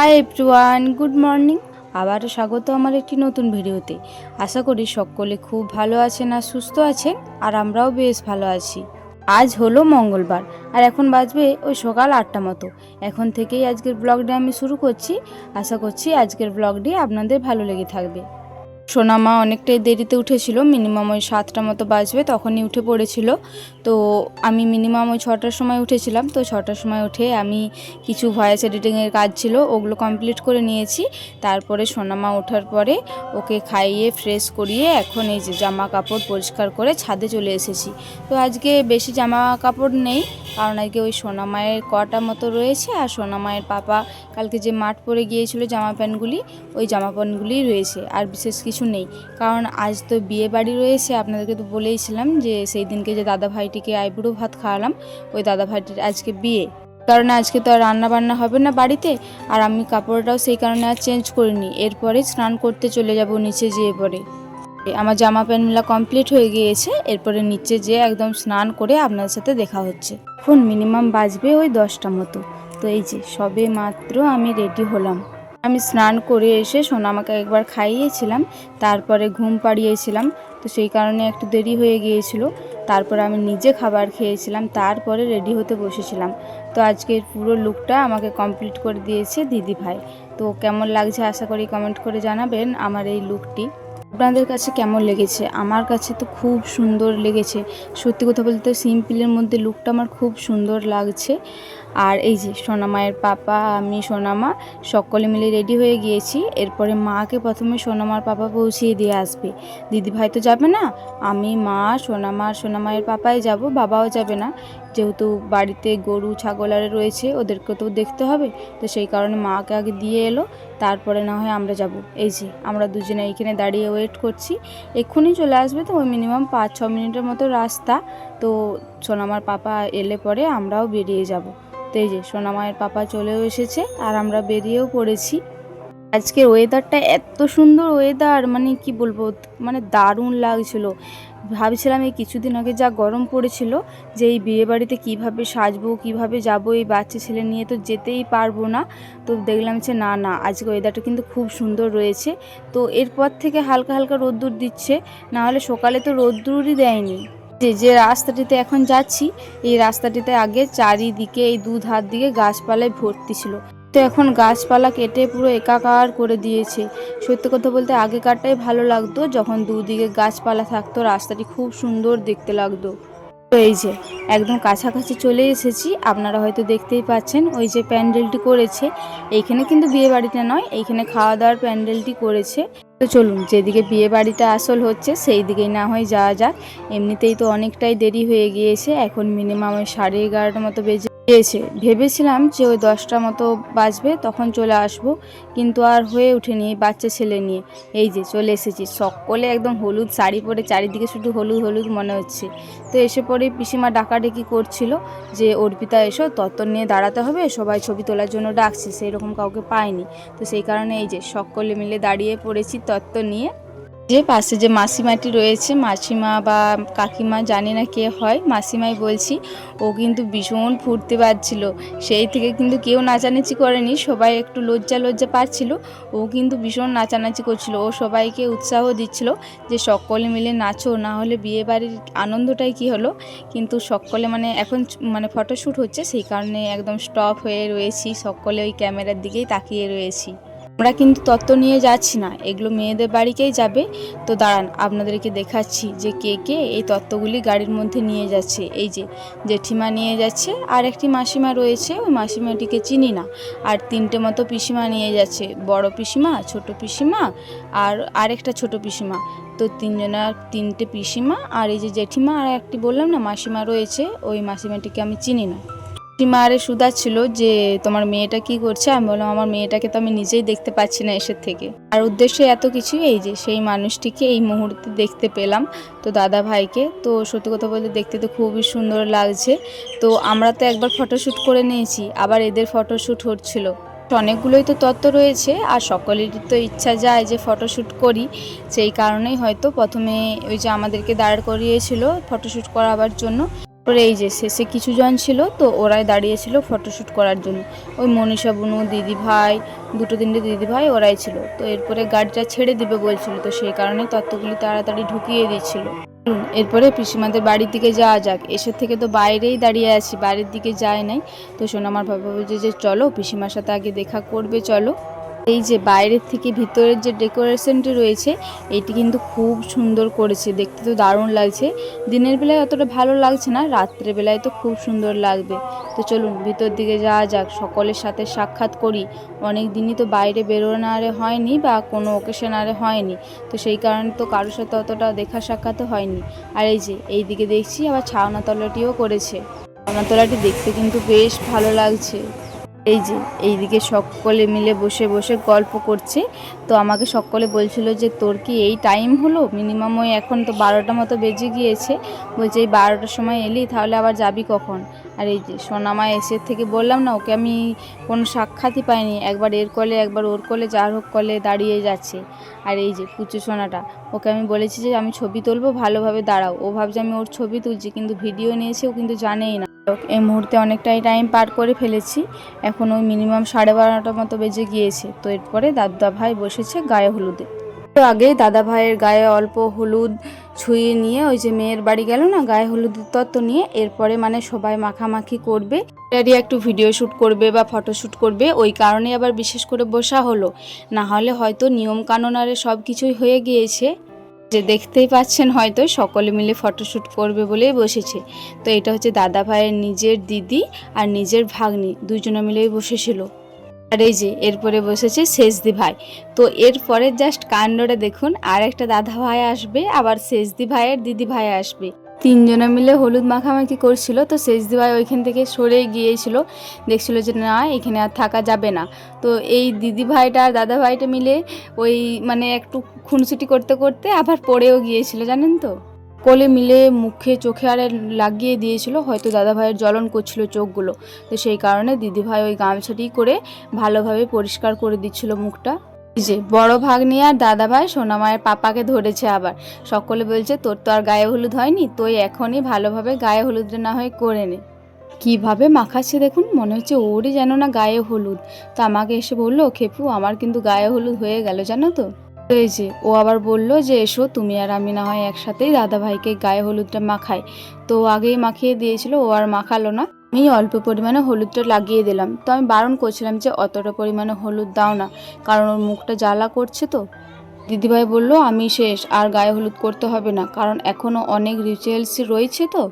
Hi everyone good morning আবারও স্বাগত আমার একটি নতুন ভিডিওতে। আশা করি সকলে খুব ভালো আছেন আর সুস্থ আছেন, আর আমরাও বেশ ভালো আছি। আজ হলো মঙ্গলবার, আর এখন বাজবে ওই সকাল আটটা মতো। এখন থেকেই আজকের ব্লগটি আমি শুরু করছি। আশা করছি আজকের ব্লগটি আপনাদের ভালো লেগে থাকবে। সোনামা অনেকটাই দেরিতে উঠেছিল, মিনিমাম ওই সাতটা মতো বাজবে তখনই উঠে পড়েছিল। তো আমি মিনিমাম ওই ছটার সময় উঠেছিলাম, তো ছটার সময় উঠে আমি কিছু ভয়েস এডিটিংয়ের কাজ ছিল, ওগুলো কমপ্লিট করে নিয়েছি। তারপরে সোনামা ওঠার পরে ওকে খাইয়ে ফ্রেশ করিয়ে এখন এই যে জামা কাপড় পরিষ্কার করে ছাদে চলে এসেছি। তো আজকে বেশি জামা কাপড় নেই, কারণ আজকে ওই সোনামায়ের কটা মতো রয়েছে, আর সোনামায়ের পাপা কালকে যে মাঠ পরে গিয়েছিল জামা প্যান্টগুলি, ওই জামা প্যান্টগুলিই রয়েছে। আর বিশেষ কিছু নেই। কারণ আজ তো বিয়ে বাড়ি রয়েছে, আপনাদেরকে তো বলেইছিলাম যে সেই দিনকে যে দাদা ভাইটিকে আইবুড়ো ভাত খাওয়ালাম, ওই দাদা ভাইটির আজকে বিয়ে। কারণ আজকে তো আর রান্না বান্না হবে না বাড়িতে, আর আমি কাপড়টাও সেই কারণে আর চেঞ্জ করিনি। এরপরে স্নান করতে চলে যাব নিচে যেয়ে পরে। আমার জামা প্যান্টগুলো কমপ্লিট হয়ে গিয়েছে, এরপরে নিচে যেয়ে একদম স্নান করে আপনাদের সাথে দেখা হচ্ছে। এখন মিনিমাম বাজবে ওই দশটা মতো। তো এই যে, সবে মাত্র আমি রেডি হলাম। আমি স্নান করে এসে সোনামাকে একবার খাইয়েছিলাম, তারপরে ঘুম পাড়িয়েছিলাম, তো সেই কারণে একটু দেরি হয়ে গিয়েছিল। তারপরে আমি নিজে খাবার খেয়েছিলাম, তারপরে রেডি হতে বসেছিলাম। তো আজকের পুরো লুকটা আমাকে কমপ্লিট করে দিয়েছে দিদি ভাই। তো কেমন লাগছে আশা করি কমেন্ট করে জানাবেন আমার এই লুকটি আপনাদের কাছে কেমন লেগেছে? আমার কাছে তো খুব সুন্দর লেগেছে। সত্যি কথা বলতে সিম্পলের মধ্যে লুকটা আমার খুব সুন্দর লাগছে। আর এই যে সোনামায়ের পাপা, আমি সোনামা সকলে মিলে রেডি হয়ে গিয়েছি। এরপরে মাকে প্রথমে সোনামার পাপা পৌঁছিয়ে দিয়ে আসবে। দিদি ভাই তো যাবে না, আমি মা সোনামা সোনামায়ের পাপাই যাব, বাবাও যাবে না। যেহেতু বাড়িতে গরু ছাগল আর রয়েছে ওদেরকে তো দেখতে হবে। তো সেই কারণে মাকে আগে দিয়ে এলো, তারপরে না হয় আমরা যাব। এই যে, আমরা দুজনে এইখানে দাঁড়িয়ে ওয়েট করছি। এক্ষুনি চলে আসবে তো, ওই মিনিমাম পাঁচ ছ মিনিটের মতো রাস্তা। তো সোনামার পাপা এলে পরে আমরাও বেরিয়ে যাব। তো এই যে, সোনামায়ের পাপা চলেও এসেছে আর আমরা বেরিয়েও পড়েছি। আজকের ওয়েদারটা এত সুন্দর ওয়েদার মানে কি বলব মানে দারুণ লাগছিল। ভাবছিলাম এই কিছুদিন আগে যা গরম পড়েছিল, যে এই বিয়ে বাড়িতে কীভাবে সাজবো, কীভাবে যাব এই বাচ্চা ছেলে নিয়ে তো যেতেই পারব না। তো দেখলাম যে না না, আজকে ওয়েদারটা কিন্তু খুব সুন্দর রয়েছে। তো এরপর থেকে হালকা হালকা রোদ্দুর দিচ্ছে না হলে সকালে তো রোদ্দুরই দেয়নি। যে যে রাস্তাটিতে এখন যাচ্ছি, এই রাস্তাটিতে আগে চারিদিকে এই দুধার দিকে গাছপালায় ভর্তি ছিল। তো এখন গাছপালা কেটে পুরো একাকার করে দিয়েছে। সত্যি কথা বলতে আগেকারটাই ভালো লাগতো, যখন দুদিকে গাছপালা থাকতো, রাস্তাটি খুব সুন্দর দেখতে লাগতো। এই যে, একদম কাছাকাছি চলে এসেছি, আপনারা হয়তো দেখতেই পাচ্ছেন, ওই যে প্যান্ডেলটি করেছে। এইখানে কিন্তু বিয়ে বাড়িটা নয়, এইখানে খাওয়া দাওয়ার প্যান্ডেলটি করেছে। তো চলুন, যেদিকে বিয়ে বাড়িটা আসল হচ্ছে সেই দিকেই না হয় যাওয়া যাক। এমনিতেই তো অনেকটাই দেরি হয়ে গিয়েছে, এখন মিনিমাম ওই সাড়ে এগারোটা মতো বেজে গিয়েছে। ভেবেছিলাম যে ওই দশটা মতো বাজবে, তখন চলে আসব, কিন্তু আর হয়ে ওঠেনি এই বাচ্চা ছেলে নিয়ে। এই যে চলে এসেছি, সকলে একদম হলুদ শাড়ি পরে চারিদিকে শুধু হলুদ হলুদ মনে হচ্ছে। তো এসে পরে পিসিমা ডাকাডাকি করছিল যে, অর্পিতা এসো তত্ত্ব নিয়ে দাঁড়াতে হবে, সবাই ছবি তোলার জন্য ডাকছে সেই রকম কাউকে পায়নি। তো সেই কারণে এই যে সকলে মিলে দাঁড়িয়ে পড়েছি তত্ত্ব নিয়ে। যে পাশে যে মাসিমাটি রয়েছে, মাসিমা বা কাকিমা জানি না কে হয়, মাসিমাই বলছি, ও কিন্তু ভীষণ ফুর্তি পাচ্ছিল। সেই থেকে কিন্তু কেউ নাচানাচি করেনি, সবাই একটু লজ্জা লজ্জা পাচ্ছিল। ও কিন্তু ভীষণ নাচানাচি করছিল। ও সবাইকে উৎসাহ দিচ্ছিল যে সকলে মিলে নাচো, না হলে বিয়ে বাড়ির আনন্দটাই কি হলো? কিন্তু সকলে মানে এখন মানে ফটোশ্যুট হচ্ছে, সেই কারণে একদম স্টপ হয়ে রয়েছি। সকলে ওই ক্যামেরার দিকেই তাকিয়ে রয়েছি। আমরা কিন্তু তত্ত্ব নিয়ে যাচ্ছি না। এগুলো মেয়েদের বাড়িকেই যাবে। তো দাঁড়ান, আপনাদেরকে দেখাচ্ছি যে কে কে এই তত্ত্বগুলি গাড়ির মধ্যে নিয়ে যাচ্ছে। এই যে জেঠিমা নিয়ে যাচ্ছে, আর একটি মাসিমা রয়েছে, ওই মাসিমাটিকে চিনি না। আর তিনটে মতো পিসিমা নিয়ে যাচ্ছে, বড় পিসিমা, ছোট পিসিমা, আর আরেকটা ছোট পিসিমা। তো তিনজনের তিনটে পিসিমা, আর এই যে জেঠিমা আর একটি বললাম না, মাসিমা রয়েছে, ওই মাসিমাটিকে আমি চিনি না। সুদা ছিল যে, তোমার মেয়েটা কি করছে? আমি বললাম, আমার মেয়েটাকে তো আমি নিজেই দেখতে পাচ্ছি না এসের থেকে। আর উদ্দেশ্য এত কিছু এই যে, সেই মানুষটিকে এই মুহূর্তে দেখতে পেলাম তো দাদা ভাইকে। তো সত্যি কথা বলতে দেখতে তো খুবই সুন্দর লাগছে। তো আমরা তো একবার ফটোশ্যুট করে নিয়েছি, আবার এদের ফটোশ্যুট হচ্ছিল। অনেকগুলোই তো তত্ত্ব রয়েছে আর সকলেরই তো ইচ্ছা যায় যে ফটোশ্যুট করি। সেই কারণেই হয়তো প্রথমে ওই যে আমাদেরকে দাঁড় করিয়েছিল ফটোশ্যুট করাবার জন্য। তারপরে এই যে শেষে কিছু জন ছিল, তো ওরাই দাঁড়িয়েছিল ফটোশ্যুট করার জন্য। ওই মনীষা, বুনু, দিদি ভাই, দুটো তিনটে দিদি ভাই ওরাই ছিল। তো এরপরে গাড়িটা ছেড়ে দিবে বলছিল, তো সেই কারণে তত্ত্বগুলি তাড়াতাড়ি ঢুকিয়ে দিচ্ছিল। এরপরে পিসিমাদের বাড়ির দিকে যাওয়া যাক। এসে থেকে তো বাইরেই দাঁড়িয়ে আছি, বাড়ির দিকে যায় নাই। তো সোনামার বাবা বলছে যে চলো, পিসিমার সাথে আগে দেখা করবে, চলো। এই যে বাইরের থেকে ভিতরের যে ডেকোরেশনটি রয়েছে, এটি কিন্তু খুব সুন্দর করেছে। দেখতে তো দারুণ লাগছে। দিনের বেলায় অতটা ভালো লাগছে না রাত্রে বেলায় তো খুব সুন্দর লাগবে। তো চলুন, ভিতর দিকে যাওয়া যাক। সকলের সাথে সাক্ষাৎ করি। অনেক দিনই তো বাইরে বেরোনো আরে হয়নি বা কোনো ওকেশন আরে হয়নি। তো সেই কারণে তো কারোর সাথে অতটা দেখা সাক্ষাৎও হয়নি। আর এই যে এই দিকে দেখছি আবার ছাওনা তলাটিও করেছে। ছাওনা তলাটি দেখতে কিন্তু বেশ ভালো লাগছে। এই যে, এইদিকে সকলে মিলে বসে বসে গল্প করছে। তো আমাকে সকলে বলছিল যে, তোর কি এই টাইম হলো? মিনিমাম ওই এখন তো বারোটা মতো বেজে গিয়েছে। বলছে, এই বারোটার সময় এলি, তাহলে আবার যাবি কখন? আর এই যে, সোনামা এসে থেকে বললাম, না, ওকে আমি কোনো সাক্ষাৎই পাইনি। একবার এর কলে, একবার ওর কলে, যার হোক কলে দাঁড়িয়ে যাচ্ছে। আর এই যে পুচু সোনাটা, ওকে আমি বলেছি যে, আমি ছবি তুলবো, ভালোভাবে দাঁড়াও। ও ভাবছে, আমি ওর ছবি তুলছি, কিন্তু ভিডিও নিয়েছে, ও কিন্তু জানেই না। এই মুহূর্তে অনেকটাই টাইম পার করে ফেলেছি। এখন ওই মিনিমাম সাড়ে বারোটার মতো বেজে গিয়েছে। তো এরপরে দাদা ভাই বসেছে গায়ে হলুদে। তো আগে দাদা ভাইয়ের গায়ে অল্প হলুদ ছুঁয়ে নিয়ে ওই যে মেয়ের বাড়ি গেল না, গায়ে হলুদের তত্ত্ব নিয়ে এরপরে মানে সবাই মাখামাখি করবে। এটারই একটু ভিডিও শ্যুট করবে বা ফটো শ্যুট করবে, ওই কারণে আবার বিশেষ করে বসা হলো। না হলে হয়তো নিয়ম কানুন আরে সব কিছুই হয়ে গিয়েছে। যে দেখতেই পাচ্ছেন হয়তো সকলে মিলে ফটোশ্যুট করবে বলেই বসেছে। তো এটা হচ্ছে দাদা ভাইয়ের নিজের দিদি আর নিজের ভাগ্নি, দুজনে মিলেই বসেছিল। আর এই যে, এরপরে বসেছে শেষদি ভাই। তো এরপরে জাস্ট কাণ্ডটা দেখুন আর একটা দাদা ভাই আসবে, আবার শেষদি ভাইয়ের দিদি ভাই আসবে। তিনজনে মিলে হলুদ মাখামাখি করছিল, তো শেষদি ভাই ওইখান থেকে সরে গিয়েছিল, দেখছিল যে না, এখানে আর থাকা যাবে না। তো এই দিদি ভাইটা আর দাদা ভাইটা মিলে ওই মানে একটু খুনসুটি করতে করতে আবার পড়েও গিয়েছিল, জানেন তো? কোলে মিলে মুখে চোখে আরে লাগিয়ে দিয়েছিল, হয়তো দাদা ভাইয়ের জ্বলন করছিল চোখগুলো। তো সেই কারণে দিদি ভাই ওই গামছাটি করে ভালোভাবে পরিষ্কার করে দিচ্ছিল মুখটা। যে বড় ভাগ্নি আর দাদা ভাই সোনামায়ের পাপাকে ধরেছে আবার। সকলে বলছে, তোর তো আর গায়ে হলুদ হয়নি, তুই এখনই ভালোভাবে গায়ে হলুদটা না হয় করে নে। কীভাবে মাখাচ্ছে দেখুন, মনে হচ্ছে ওরই যেন না গায়ে হলুদ। তো আমাকে এসে বলল, খেপু, আমার কিন্তু গায়ে হলুদ হয়ে গেল, জানো তো? যে, ও আবার বলল যে, এসো, তুমি আর আমি না হয় একসাথেই দাদা ভাইকে গায়ে হলুদটা মাখাই। তো আগেই মাখিয়ে দিয়েছিল, ও আর মাখালো না। আমি অল্প পরিমাণে হলুদটা লাগিয়ে দিলাম। তো আমি বারণ করছিলাম যে অতটা পরিমাণে হলুদ দাও না, কারণ ওর মুখটা জ্বালা করছে তো। দিদিভাই বলল, আমি শেষ, আর গায়ে হলুদ করতে হবে না, কারণ এখনও অনেক রিচুয়ালস রয়েছে তো।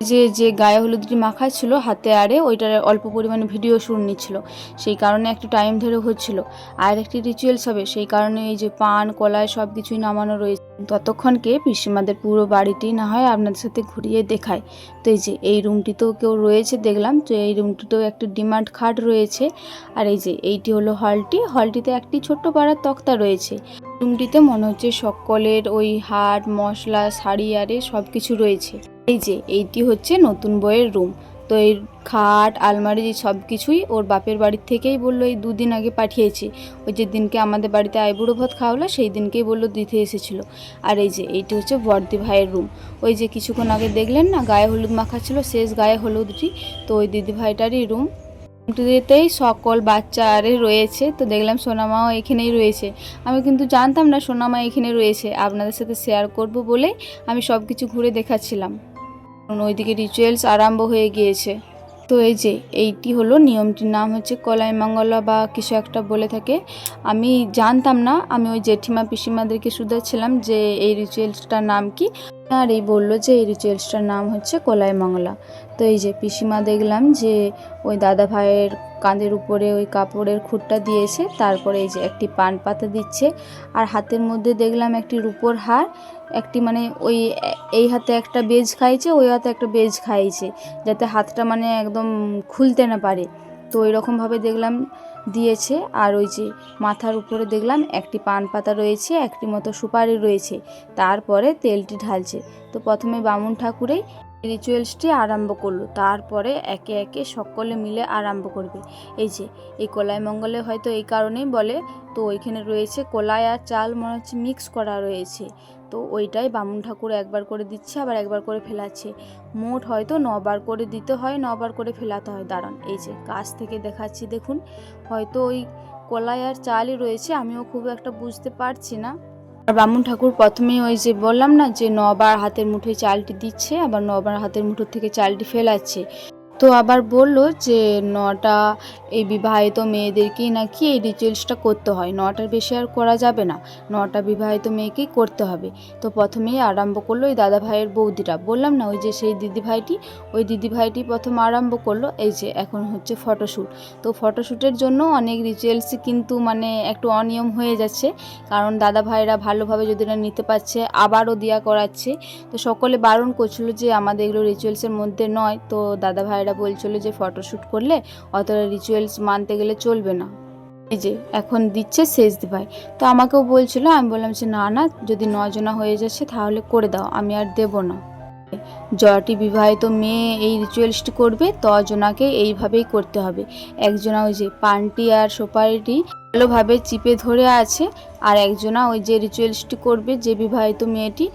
যে যে গায়ে হলুদটি মাখা ছিল হাতে আরে ওইটার অল্প পরিমাণে ভিডিও শুট নিচ্ছিল। সেই কারণে একটু টাইম ধরে হচ্ছিল। আর একটি রিচুয়ালস হবে, সেই কারণে এই যে পান কলায় সব কিছুই নামানো রয়েছে। ততক্ষণকে পিসিমাদের পুরো বাড়িটি না হয় আপনাদের সাথে ঘুরিয়ে দেখায়। তো এই যে, এই রুমটিতেও কেউ রয়েছে, দেখলাম। তো এই রুমটিতেও একটি ডিমান্ড খাট রয়েছে। আর এই যে, এইটি হলো হলটি হলটিতে একটি ছোট্ট পাড়ার তক্তা রয়েছে। রুমটিতে মনে হচ্ছে সকলের ওই হাট, মশলা, শাড়ি আরে সব কিছু রয়েছে। এই যে, এইটি হচ্ছে নতুন বইয়ের রুম। তো এই খাট, আলমারি সব কিছুই ওর বাপের বাড়ির থেকেই বলল, এই দুদিন আগে পাঠিয়েছি। ওই যে দিনকে আমাদের বাড়িতে আইবুড়ো ভাত খাওয়ালো, সেই দিনকেই বলল, দিতে এসেছিল। আর এই যে, এইটি হচ্ছে বর্দি ভাইয়ের রুম। ওই যে কিছুক্ষণ আগে দেখলেন না, গায়ে হলুদ মাখা ছিল শেষ গায়ে হলুদটি। তো ওই দিদি ভাইটারই রুম। রুমটিতেই সকল বাচ্চা আরে রয়েছে। তো দেখলাম সোনামাও এখানেই রয়েছে। আমি কিন্তু জানতাম না সোনামা এখানে রয়েছে। আপনাদের সাথে শেয়ার করব বলে আমি সব কিছু ঘুরে দেখাচ্ছিলাম। ওইদিকে রিচুয়ালস আরম্ভ হয়ে গিয়েছে। তো এই যে, এইটি হলো নিয়মটির নাম হচ্ছে কলাই মঙ্গলা বা কিছু একটা বলে থাকে। আমি জানতাম না, আমি ওই জেঠিমা পিসিমাদেরকে শুধাচ্ছিলাম যে এই রিচুয়ালসটার নাম কি। আর এই বলল যে এই রিচুয়ালসটার নাম হচ্ছে কলাই মঙ্গলা। তো এই যে, পিসিমা দেখলাম যে ওই দাদা ভাইয়ের কাঁধের উপরে ওই কাপড়ের খুঁটটা দিয়েছে, তারপরে এই যে একটি পান পাতা দিচ্ছে। আর হাতের মধ্যে দেখলাম একটি রূপোর হার একটি মানে ওই এই হাতে একটা বেজ খাইছে, ওই হাতে একটা বেজ খাইছে, যাতে হাতটা মানে একদম খুলতে না পারে। তো ওই রকমভাবে দেখলাম, দিয়েছে। আর ওই যে মাথার উপরে দেখলাম, একটি পান পাতা রয়েছে, একটি মতো সুপারি রয়েছে। তারপরে তেলটি ঢালছে। তো প্রথমে বামুন ঠাকুরেই রিচুয়ালসটি আরম্ভ করল, তারপরে একে একে সকলে মিলে আরম্ভ করবে। এই যে, এই কলাই মঙ্গলে হয়তো এই কারণেই বলে, তো ওইখানে রয়েছে কলাই আর চাল, মনে হচ্ছে মিক্স করা রয়েছে। তো ওইটাই বামুন ঠাকুর একবার করে দিচ্ছে, আবার একবার করে ফেলাচ্ছে। মোট হয়তো নবার করে দিতে হয়, নবার করে ফেলাতে হয়। দাঁড়ান, এই যে, কাছ থেকে দেখাচ্ছি, দেখুন। হয়তো ওই কলাই আর চালই রয়েছে, আমিও খুব একটা বুঝতে পারছি না। আর বামুন ঠাকুর প্রথমে ওই যে বললাম না যে নবার হাতের মুঠোয় চালটি দিচ্ছে, আবার নবার হাতের মুঠোর থেকে চালটি ফেলাচ্ছে। তো আবার বলল যে, নটা, এই বিবাহিত মেয়েদেরকেই নাকি এই রিচুয়ালসটা করতে হয়। নটার বেশি আর করা যাবে না। নটা বিবাহিত মেয়েকেই করতে হবে। তো প্রথমেই আরম্ভ করল ওই দাদা ভাইয়ের বললাম না, ওই যে সেই দিদি ভাইটি ওই দিদি ভাইটি প্রথম আরম্ভ করল, এই যে এখন হচ্ছে ফটোশ্যুট তো ফটোশ্যুটের জন্য অনেক রিচুয়ালস কিন্তু মানে একটু অনিয়ম হয়ে যাচ্ছে। কারণ দাদা ভাইরা ভালোভাবে যদি না নিতে পারছে, আবারও দিয়া করাচ্ছে। তো সকলে বারণ করছিল যে, আমাদের এগুলো রিচুয়ালসের মধ্যে নয়। তো দাদা ভাইরা বলছিল যে ফটোশ্যুট করলে অতটা রিচুয়ালস মানতে গেলে চলবে না। এই যে, এখন দিচ্ছে শেষ দিভাই তো আমাকেও বলছিল, আমি বললাম যে, না না, যদি নজনা হয়ে যাচ্ছে তাহলে করে দাও, আমি আর দেব না। জটি বিবাহিত মেয়ে এই রিচুয়ালসটি করবে, তজনাকে এইভাবেই করতে হবে। একজনা ওই যে পানটি আর সোপারিটি ভালোভাবে চিপে ধরে আছে, আর একজনা ওই যে রিচুয়ালসটি করবে যে বিবাহিত মেয়েটি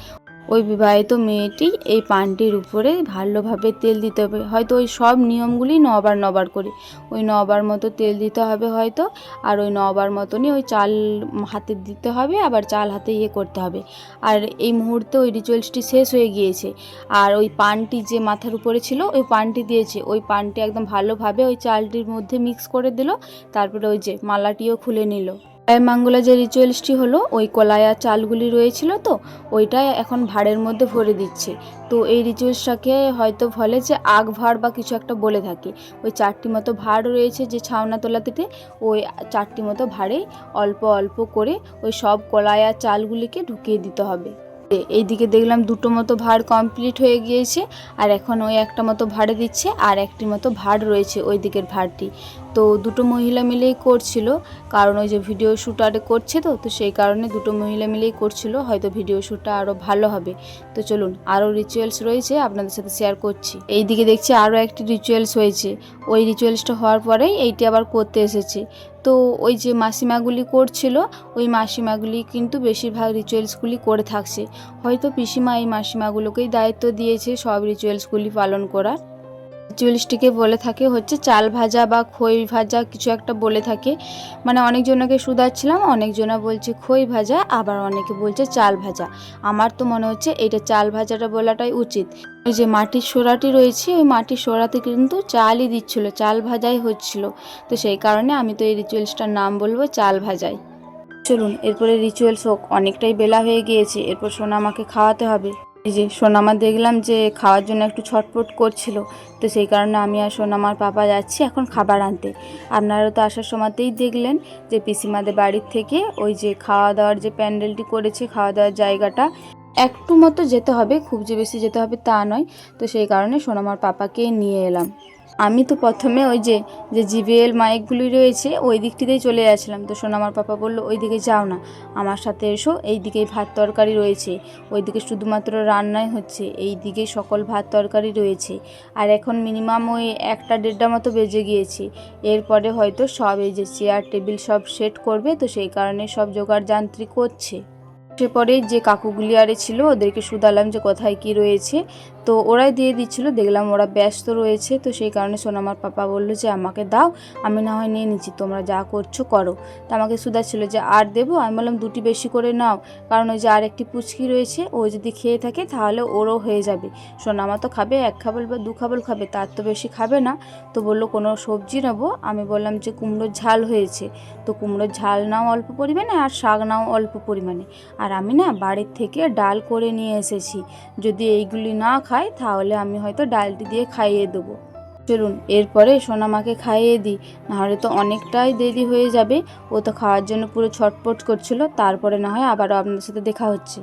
ওই বিবাহিত মেয়েটি এই পানটির উপরে ভালোভাবে তেল দিতে হবে। হয়তো ওই সব নিয়মগুলি নবার নবার করে। ওই নবার মতো তেল দিতে হবে হয়তো, আর ওই নবার মতনই ওই চাল হাতে দিতে হবে, আবার চাল হাতে ইয়ে করতে হবে। আর এই মুহূর্তে ওই রিচুয়ালসটি শেষ হয়ে গিয়েছে। আর ওই পানটি যে মাথার উপরে ছিল, ওই পানটি দিয়েছে। ওই পানটি একদম ভালোভাবে ওই চালটির মধ্যে মিক্স করে দিল, তারপরে ওই যে মালাটিও খুলে নিল। মাঙ্গলা যে রিচুয়ালসটি হলো, ওই কলায়া চালগুলি রয়েছিল তো ওইটাই এখন ভাড়ের মধ্যে ভরে দিচ্ছে। তো এই রিচুয়ালসটাকে হয়তো বলে যে আগ ভাঁড় বা কিছু একটা বলে থাকে। ওই চারটি মতো ভাঁড় রয়েছে যে ছাউনা তোলাতে ওই চারটি মতো ভাঁড়ে অল্প অল্প করে ওই সব কলায়া চালগুলিকে ঢুকিয়ে দিতে হবে। এইদিকে দেখলাম দুটো মতো ভাঁড় কমপ্লিট হয়ে গিয়েছে, আর এখন ওই একটা মতো ভাড়ে দিচ্ছে, আর একটি মতো ভাড় রয়েছে ওই দিকের ভাড়টি। তো দুটো মহিলা মিলেই করছিল। কারণ ওই যে ভিডিও শ্যুট আরে করছে তো তো সেই কারণে দুটো মহিলা মিলেই করছিল। হয়তো ভিডিও শ্যুটটা আরও ভালো হবে। তো চলুন আরও রিচুয়ালস রয়েছে, আপনাদের সাথে শেয়ার করছি। এই দিকে দেখছি আরও একটি রিচুয়ালস হয়েছে। ওই রিচুয়ালসটা হওয়ার পরেই এইটি আবার করতে এসেছে। তো ওই যে মাসিমাগুলি করছিল, ওই মাসিমাগুলি কিন্তু বেশিরভাগ রিচুয়ালসগুলি করে থাকছে। হয়তো পিসিমা এই মাসিমাগুলোকেই দায়িত্ব দিয়েছে সব রিচুয়ালসগুলি পালন করার। রিচুয়ালসটিকে বলে থাকে, হচ্ছে চাল ভাজা বা খই ভাজা কিছু একটা বলে থাকে। মানে অনেকজনকে শুধাচ্ছিলাম, অনেকজনা বলছে খই ভাজা, আবার অনেকে বলছে চাল ভাজা। আমার তো মনে হচ্ছে এটা চাল ভাজাটা বলাটাই উচিত। ওই যে মাটির সোড়াটি রয়েছে, ওই মাটির সোড়াতে কিন্তু চালই দিচ্ছিল, চাল ভাজাই হচ্ছিল। তো সেই কারণে আমি তো এই রিচুয়ালসটার নাম বলব চাল ভাজাই। চলুন, এরপরে রিচুয়ালস হোক, অনেকটাই বেলা হয়ে গিয়েছে, এরপর সোনা আমাকে খাওয়াতে হবে। এই যে সোনামা দেখলাম যে খাওয়ার জন্য একটু ছটপট করছিল, তো সেই কারণে আমি আর সোনামার পাপা যাচ্ছি এখন খাবার আনতে। আপনারা তো আসার সময়তেই দেখলেন যে পিসিমাদের বাড়ির থেকে ওই যে খাওয়া দাওয়ার যে প্যান্ডেলটি করেছে খাওয়া দাওয়ার জায়গাটা একটু মতো যেতে হবে, খুব যে বেশি যেতে হবে তা নয়। তো সেই কারণে সোনামার পাপাকে নিয়ে এলাম। আমি তো প্রথমে ওই যে যে জিবিএল মাইকগুলি রয়েছে, ওই দিকটিতেই চলে যাচ্ছিলাম তো শোনা আমার পাপা বলল, ওই দিকে যাও না, আমার সাথে এসো, এই দিকেই ভাত তরকারি রয়েছে। ওই দিকে শুধুমাত্র রান্নাই হচ্ছে, এই দিকে সকল ভাত তরকারি রয়েছে। আর এখন মিনিমাম ওই একটা দেড়টা মতো বেজে গিয়েছে। এরপরে হয়তো সব এই যে চেয়ার টেবিল সব সেট করবে, তো সেই কারণে সব জোগাড় যান্ত্রিক করছে সে পরে যে কাকুগুলি আরে ছিল, ওদেরকে শুধালাম যে কোথায় কি রয়েছে। তো ওরাই দিয়ে দিচ্ছিল, দেখলাম ওরা ব্যস্ত রয়েছে, তো সেই কারণে সোনামার পাপা বলল যে, আমাকে দাও, আমি না হয় নিয়ে নিচ্ছি, তোমরা যা করছ করো। তো আমাকে ছিল যে, আর দেবো? আমি বললাম, দুটি বেশি করে নাও, কারণ ওই যে আর একটি পুচকি রয়েছে, ও যদি খেয়ে থাকে তাহলে ওরও হয়ে যাবে। সোনামা তো খাবে, এক খাবল বা দু খাবল খাবে, তার তো বেশি খাবে না। তো বলল, কোনো সবজি নেব? আমি বললাম যে, কুমড়োর ঝাল হয়েছে, তো কুমড়োর ঝাল নাও অল্প পরিমাণে আর শাক নাও অল্প পরিমাণে। আর আমি না বাড়ির থেকে ডাল করে নিয়ে এসেছি, যদি এইগুলি না খায় তাহলে আমি হয়তো ডালটি দিয়ে খাইয়ে দেবো। চলুন, এরপরে সোনামাকে খাইয়ে দিই, নাহলে তো অনেকটাই দেরি হয়ে যাবে। ও তো খাওয়ার জন্য পুরো ছটপট করছিল, তারপরে না হয় আবারও আপনাদের সাথে দেখা হচ্ছে।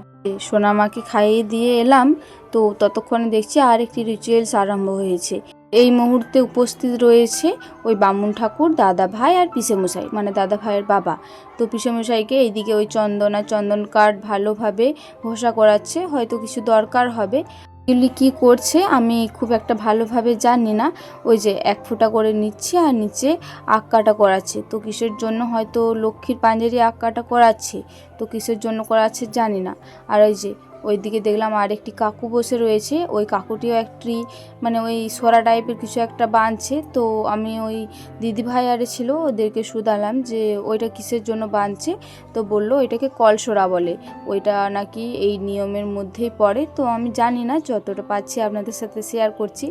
সোনামাকে খাইয়ে দিয়ে এলাম, তো ততক্ষণে দেখছি আর একটি রিচুয়ালস আরম্ভ হয়েছে। এই মুহূর্তে উপস্থিত রয়েছে ওই বামুন ঠাকুর, দাদা ভাই আর পিসেমশাই মানে দাদা ভাইয়ের বাবা। তো পিসেমশাইকে এইদিকে ওই চন্দন চন্দন কাঠ ভালোভাবে ঘষা করাচ্ছে, হয়তো কিছু দরকার হবে। এগুলি কী করছে আমি খুব একটা ভালোভাবে জানি না। ওই যে এক ফোঁটা করে নিচ্ছে আর নিচে আক্কাটা করাচ্ছে। তো কিসের জন্য হয়তো লক্ষ্মীর পাঞ্জারি আক্কাটা করাচ্ছে? তো কিসের জন্য করাচ্ছে জানি না। আর ওই যে ওইদিকে দেখলাম আর একটি কাকু বসে রয়েছে। ওই কাকুটিও একটি মানে ওই সরা টাইপের কিছু একটা বাঁধছে। তো আমি ওই দিদিভাই আরে ছিল, ওদেরকে শুধালাম যে ওইটা কিসের জন্য বাঁধছে? তো বলল ওইটাকে কলসোরা বলে। ওইটা নাকি এই নিয়মের মধ্যেই পড়ে। তো আমি জানি না, যতটা পাচ্ছি আপনাদের সাথে শেয়ার করছি।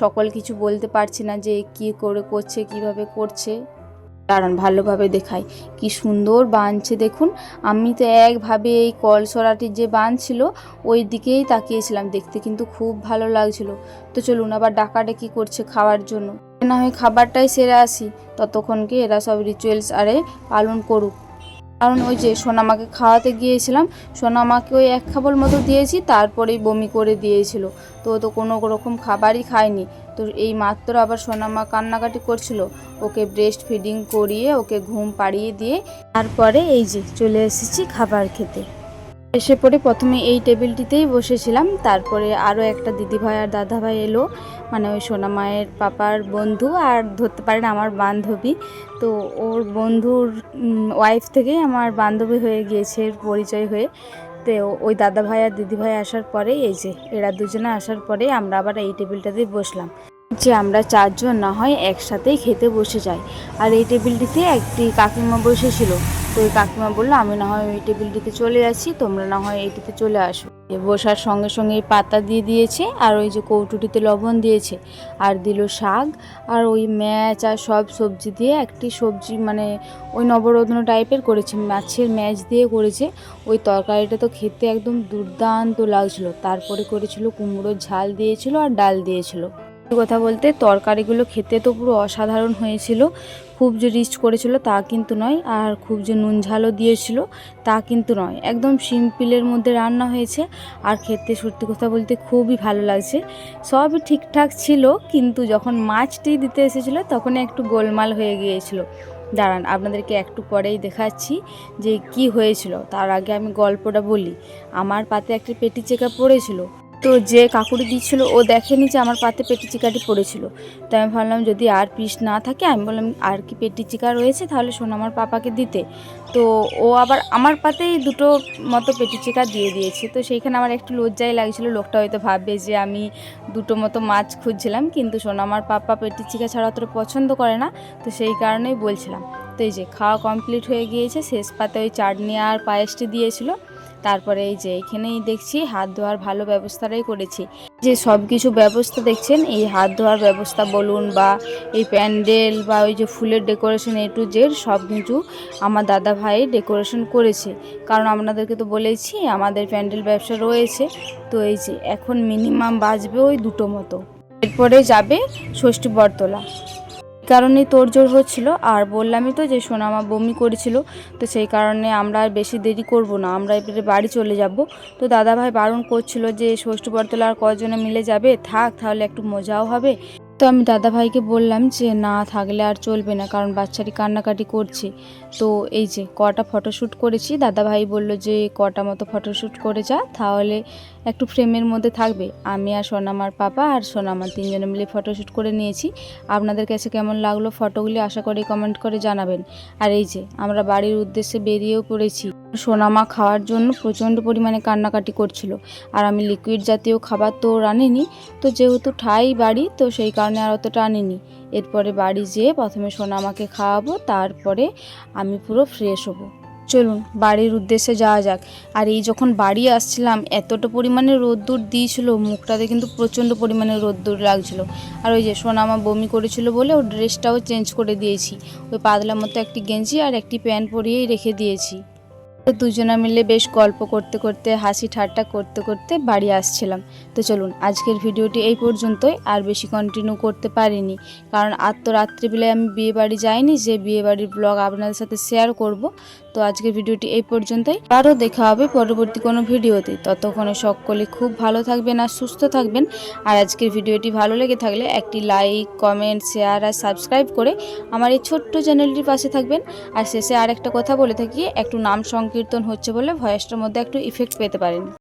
সকল কিছু বলতে পারছি না যে কি করে করছে, কীভাবে করছে। দাঁড়ান ভালোভাবে দেখাই কি সুন্দর বাঁধছে দেখুন। আমি তো একভাবে এই কলসরাটির যে বাঁধ ছিল, ওই দিকেই তাকিয়েছিলাম। দেখতে কিন্তু খুব ভালো লাগছিল। তো চলুন আবার ডাকাডাকি করছে খাওয়ার জন্য। না হয় খাবারটাই সেরে আসি। ততক্ষণকে এরা সব রিচুয়ালস আরে পালন করুক। কারণ ওই যে সোনামাকে খাওয়াতে গিয়েছিলাম, সোনামাকে ওই এক খাবল মতো দিয়েছি, তারপরেই বমি করে দিয়েছিল। তো তো কোনো রকম খাবারই খায়নি। তো এই মাত্র আবার সোনামা কান্নাকাটি করছিল। ওকে ব্রেস্ট ফিডিং করিয়ে ওকে ঘুম পাড়িয়ে দিয়ে তারপরে এই যে চলে এসেছি খাবার খেতে। এসে পরে প্রথমে এই টেবিলটিতেই বসেছিলাম, তারপরে আরও একটা দিদিভাই আর দাদাভাই এলো মানে ওই সোনামায়ের পাপার বন্ধু আর ধরতে পারেন আমার বান্ধবী। তো ওর বন্ধুর ওয়াইফ থেকেই আমার বান্ধবী হয়ে গিয়েছে পরিচয় হয়ে। তো ওই দাদা ভাই আর দিদি ভাই আসার পরেই এই যে, এরা দুজনে আসার পরেই আমরা আবার এই টেবিলটাতেই বসলাম। যে আমরা চারজন না হয় একসাথেই খেতে বসে যাই। আর এই টেবিলটিতে একটি কাকিমা বসেছিল। তো ওই কাকিমা বলল, আমি না হয় ওই টেবিলটিতে চলে যাচ্ছি, তোমরা না হয় এইটিতে চলে আসো। বসার সঙ্গে সঙ্গে পাতা দিয়ে দিয়েছে, আর ওই যে কৌটুটিতে লবণ দিয়েছে, আর দিল শাক, আর ওই ম্যাচ আর সব সবজি দিয়ে একটি সবজি মানে ওই নবরত্ন টাইপের করেছে, মাছের ম্যাচ দিয়ে করেছে। ওই তরকারিটা তো খেতে একদম দুর্দান্ত লাগছিল। তারপরে করেছিল কুমড়োর ঝাল দিয়েছিল আর ডাল দিয়েছিল। কথা বলতে, তরকারিগুলো খেতে তো পুরো অসাধারণ হয়েছিল। খুব যে রিচ করেছিল তা কিন্তু নয়, আর খুব যে নুন ঝালও দিয়েছিল তা কিন্তু নয়। একদম সিম্পলের মধ্যে রান্না হয়েছে, আর খেতে সত্যি কথা বলতে খুবই ভালো লাগছে। সবই ঠিকঠাক ছিল, কিন্তু যখন মাছটি দিতে এসেছিল তখন একটু গোলমাল হয়ে গিয়েছিল। দাঁড়ান, আপনাদেরকে একটু পরেই দেখাচ্ছি যে কি হয়েছিল। তার আগে আমি গল্পটা বলি। আমার পাতে একটা পেটি চেকা পড়েছিল। তো যে কাকুরি দিচ্ছিল, ও দেখেনি যে আমার পাতে পেটি চিকাটি পড়েছিল। তো আমি ভাবলাম, যদি আর পিস না থাকে, আমি বললাম, আর কি পেটি চিকা রয়েছে, তাহলে শোন আমার পাপাকে দিতে। তো ও আবার আমার পাতেই দুটো মতো পেটি চিকা দিয়ে দিয়েছে। তো সেইখানে আমার একটু লজ্জাই লাগছিল। লোকটা হয়তো ভাববে যে আমি দুটো মতো মাছ খুঁজছিলাম, কিন্তু শোন, আমার পাপা পেটি চিকা ছাড়া অতটা পছন্দ করে না। তো সেই কারণেই বলছিলাম। তো এই যে, খাওয়া কমপ্লিট হয়ে গিয়েছে, শেষ পাতে ওই চাটনি আর পায়েসটি দিয়েছিল। তারপরে এই যে এখানেই দেখছি হাত ধোয়ার ভালো ব্যবস্থাটাই করেছি। যে সব কিছু ব্যবস্থা দেখছেন, এই হাত ধোয়ার ব্যবস্থা বলুন বা এই প্যান্ডেল বা ওই যে ফুলের ডেকোরেশন এ টু জেড সব কিছু আমার দাদা ভাই ডেকোরেশন করেছে। কারণ আপনাদেরকে তো বলেছি আমাদের প্যান্ডেল ব্যবসা রয়েছে। তো এই যে এখন মিনিমাম বাজবে ওই দুটো মতো। এরপরে যাবে ষষ্ঠী বরতলা কারণেই তোড়জোড় হচ্ছিল। আর বললামই তো যে সোনামা বমি করেছিল, তো সেই কারণে আমরা আর বেশি দেরি করব না। আমরা এবারে বাড়ি চলে যাব। তো দাদাভাই বারণ করছিল যে ষষ্ঠ বরতলা আর কজনে মিলে যাবে। থাক, তাহলে একটু মজাও হবে। তো আমি দাদাভাইকে বললাম যে, না, থাকলে আর চলবে না, কারণ বাচ্চাটি কান্নাকাটি করছে। তো এই যে কটা ফটোশ্যুট করেছি, দাদাভাই বলল যে, কটা মতো ফটোশ্যুট করে যা, তাহলে একটু ফ্রেমের মধ্যে থাকবে। আমি আর সোনামার পাপা আর সোনামার তিনজনে মিলে ফটোশ্যুট করে নিয়েছি। আপনাদের কাছে কেমন লাগল ফটোগুলি, আশা করি কমেন্ট করে জানাবেন। আর এই যে, আমরা বাড়ির উদ্দেশ্যে বেরিয়েও পড়েছি। সোনামা খাওয়ার জন্য প্রচণ্ড পরিমাণে কান্নাকাটি করছিল। আর আমি লিকুইড জাতীয় খাবার তো রানিনি তো যেহেতু ঠাই বাড়ি, তো সেই কারণে আর অতটা আনিনি। এরপরে বাড়ি যেয়ে প্রথমে সোনামাকে খাওয়াবো, তারপরে আমি পুরো ফ্রেশ হব। চলুন, বাড়ির উদ্দেশ্যে যাওয়া যাক। আর এই যখন বাড়ি আসছিলাম, এতটা পরিমাণে রোদ্দুর দিয়েছিল, মুখটাতে কিন্তু প্রচণ্ড পরিমাণে রোদ্দুর লাগছিল। আর ওই যে সোনামা বমি করেছিল বলে ওর ড্রেসটাও চেঞ্জ করে দিয়েছি। ওই পাতলা মতো একটি গেঞ্জি আর একটি প্যান্ট পরিয়েই রেখে দিয়েছি। তো দুজনা মিলে বেশ গল্প করতে করতে, হাসি ঠাট্টা করতে করতে বাড়ি আসছিলাম। তো চলুন, আজকের ভিডিওটি এই পর্যন্তই। আর বেশি কন্টিনিউ করতে পারিনি। কারণ আর তো রাত্রিবেলায় আমি বিয়ে বাড়ি যাইনি, যে বিয়ে বাড়ির ব্লগ আপনাদের সাথে শেয়ার করব। তো আজকের ভিডিওটি এই পর্যন্তই। আরও দেখা হবে পরবর্তী কোনো ভিডিওতে। ততক্ষণে সকলে খুব ভালো থাকবেন আর সুস্থ থাকবেন। আর আজকের ভিডিওটি ভালো লেগে থাকলে একটি লাইক কমেন্ট শেয়ার আর সাবস্ক্রাইব করে আমার এই ছোট্ট চ্যানেলটির পাশে থাকবেন। আর শেষে আর একটা কথা বলে থাকি, একটু নাম সংকীর্তন হচ্ছে বলে ভয়েসটার মধ্যে একটু ইফেক্ট পেতে পারেন।